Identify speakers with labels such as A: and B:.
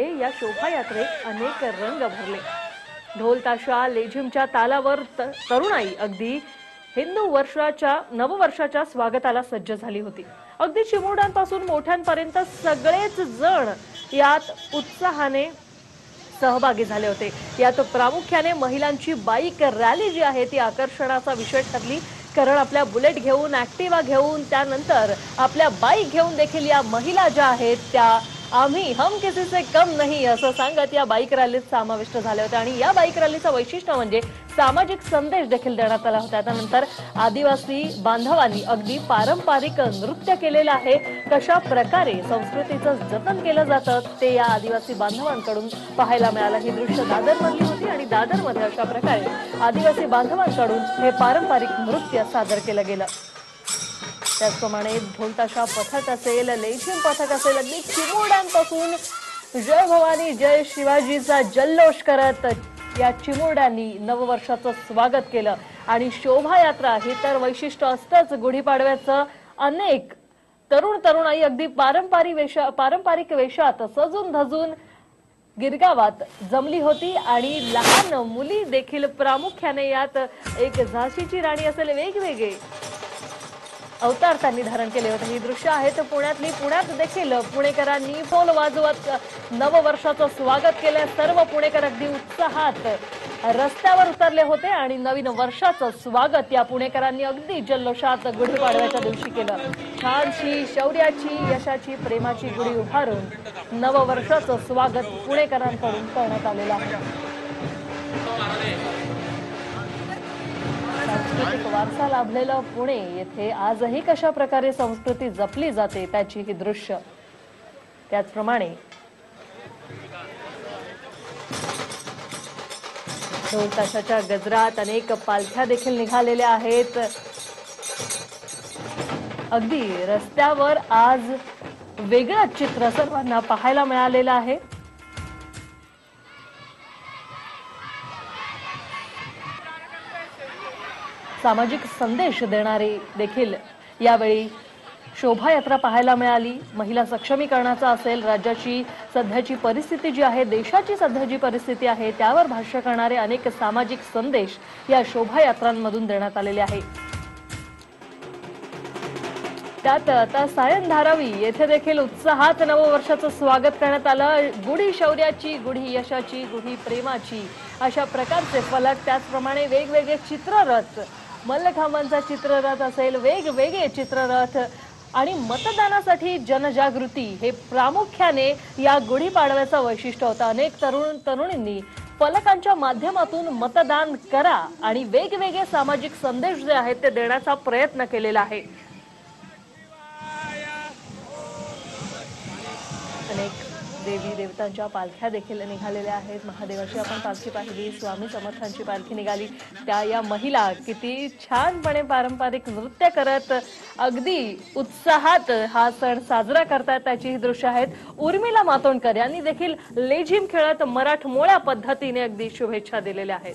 A: या शोभायात्रेत अनेक रंग भरले. ढोल ताशा लेझिमच्या तालावर तरुणाई अगदी हिंदू वर्षाच्या नववर्षाच्या स्वागताला सज्ज झाली होती. अगदी चिमुरड्यांपासून मोठ्यांपर्यंत सगळेच जण यात उत्साहाने सहभागी झाले होते. यात प्रामुख्याने महिलांची बाईक रॅली जी आहे ती आकर्षणाचा विषय ठरली. कारण आपल्या बुलेट घेऊन ॲक्टिवा घेऊन त्यानंतर आपल्या बाईक घेऊन देखील या महिला ज्या आहेत त्या आम्ही हम किसी से कम नाही असं सांगत या बाईक रॅलीत समाविष्ट झाले होते. आणि या बाईक रॅलीचं वैशिष्ट्य म्हणजे सामाजिक संदेश देखील देण्यात आला होता. त्यानंतर आदिवासी बांधवांनी अगदी पारंपरिक नृत्य केलेलं आहे. कशा प्रकारे संस्कृतीचं जतन केलं जातं ते या आदिवासी बांधवांकडून पाहायला मिळालं. ही दृश्य दादरमधली होती आणि दादरमध्ये अशा प्रकारे आदिवासी बांधवांकडून हे पारंपरिक नृत्य सादर केलं गेलं. त्याचप्रमाणे ढोलताशा पथक असेल लेझिम पथक असेल अगदी चिमुरड्यांपासून जय भवानी जय शिवाजीचा जल्लोष करत या चिमुरड्यांनी नववर्षाचं स्वागत केलं. आणि शोभायात्रा ही तर वैशिष्ट्य असतंच गुढीपाडव्याचं. अनेक तरुण तरुणाई अगदी पारंपरिक वेशा पारंपरिक वेशात सजून धजून गिरगावात जमली होती आणि लहान मुली देखील प्रामुख्याने यात एक झाशीची राणी असेल. वेगवेगळे अवतार त्यांनी धारण केले होते. ही दृश्य आहेत पुण्यातली पुण्यात देखील पुणेकरांनी फोल वाजवत नववर्षाचं स्वागत केलं. सर्व पुणेकर अगदी उत्साहात रस्त्यावर उतरले होते आणि नवीन वर्षाचं स्वागत या पुणेकरांनी अगदी जल्लोषात गुढीपाडव्याच्या दिवशी केलं. छानशी शौर्याची यशाची प्रेमाची गुढी उभारून नववर्षाचं स्वागत पुणेकरांकडून करण्यात आलेलं आहे. वारसा लाभलेलं पुणे येथे आजही कशा प्रकारे संस्कृती जपली जाते त्याची ही दृश्य. त्याचप्रमाणे दोन तासाच्या गजरात अनेक पालख्या देखील निघालेल्या आहेत. अगदी रस्त्यावर आज वेगळंच चित्र सर्वांना पाहायला मिळालेलं आहे. सामाजिक संदेश देणारे देखील यावेळी शोभायात्रा पाहायला मिळाली. महिला सक्षमीकरणाचा असेल राज्याची सध्याची परिस्थिती जी आहे देशाची सध्या जी परिस्थिती आहे त्यावर भाष्य करणारे अनेक सामाजिक संदेश या शोभायात्रांमधून देण्यात आलेले आहे. त्यात आता सायन धारावी येथे देखील उत्साहात नववर्षाचं स्वागत करण्यात आलं. गुढी शौर्याची गुढी यशाची गुढी प्रेमाची अशा प्रकारचे फलक त्याचप्रमाणे वेगवेगळे चित्ररथ मल्लखांबांचा चित्ररथ असेल वेगवेगळे चित्ररथ. आणि मतदानासाठी जनजागृती हे प्रामुख्याने या गुढीपाडव्याचं वैशिष्ट्य होतं. अनेक तरुण तरुणींनी फलकांच्या माध्यमातून मतदान करा आणि वेगवेगळे सामाजिक संदेश जे आहेत ते देण्याचा प्रयत्न केलेला आहे. अनेक देवी देवतांच्या पालख्या देखील निघालेल्या आहेत. महादेवाची आपण पालखी पाहिली स्वामी समर्थांची पालखी निघाली. त्या या महिला किती छानपणे पारंपरिक नृत्य करत अगदी उत्साहात हा सण साजरा करतात त्याची ही दृश्य आहेत. उर्मिला मातोंडकर यांनी देखील लेझिम खेळत मराठमोळ्या पद्धतीने अगदी शुभेच्छा दिलेल्या आहेत.